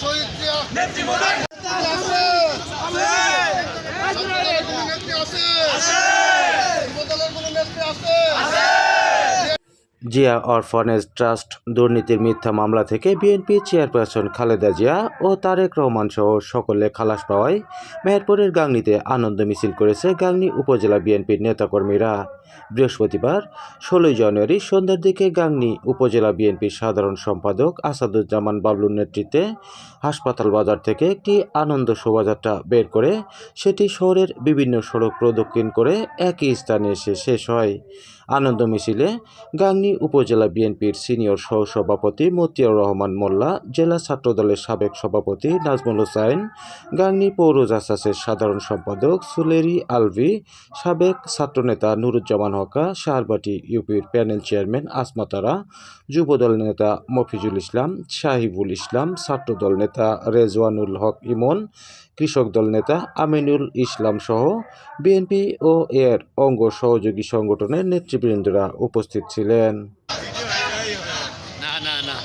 শহীদ Zia Zia orphanage trust দুর্নীতির মিথ্যা মামলা থেকে B N P chairperson Khaleda Zia ও তারেক রহমান সহ সকলে খালাস পাওয়ায় মেহেরপুরের গাংনীতে আনন্দ মিছিল করেছে গাংনী উপজেলা বিএনপির নেতাকর্মীরা। বৃহস্পতিবার ষোলোই জানুয়ারি সন্ধ্যার দিকে গাংনী উপজেলা বিএনপির সাধারণ সম্পাদক আসাদুজ্জামান বাবলুর নেতৃত্বে হাসপাতাল বাজার থেকে একটি আনন্দ শোভাযাত্রা বের করে সেটি শহরের বিভিন্ন সড়ক প্রদক্ষিণ করে একই স্থানে এসে শেষ হয়। আনন্দ মিছিলে গাংনী উপজেলা বিএনপির সিনিয়র সহসভাপতি মতিয়ার রহমান মোল্লা, জেলা ছাত্রদলের সাবেক সভাপতি নাজমুল হোসাইন গাংনী পৌর জাসাসের সাধারণ সম্পাদক সুলেরি আলভি, সাবেক ছাত্রনেতা নুরুজ্জামান হকা, শাহরবাটি ইউপির প্যানেল চেয়ারম্যান আসমাতারা যুবদল নেতা মফিজুল ইসলাম সাহিবুল ইসলাম, ছাত্রদল নেতা রেজওয়ানুল হক ইমন কৃষক দল নেতা আমিনুল ইসলাম সহ বিএনপি ও এর অঙ্গ সহযোগী সংগঠনের নেতৃবৃন্দরা উপস্থিত ছিলেন। না না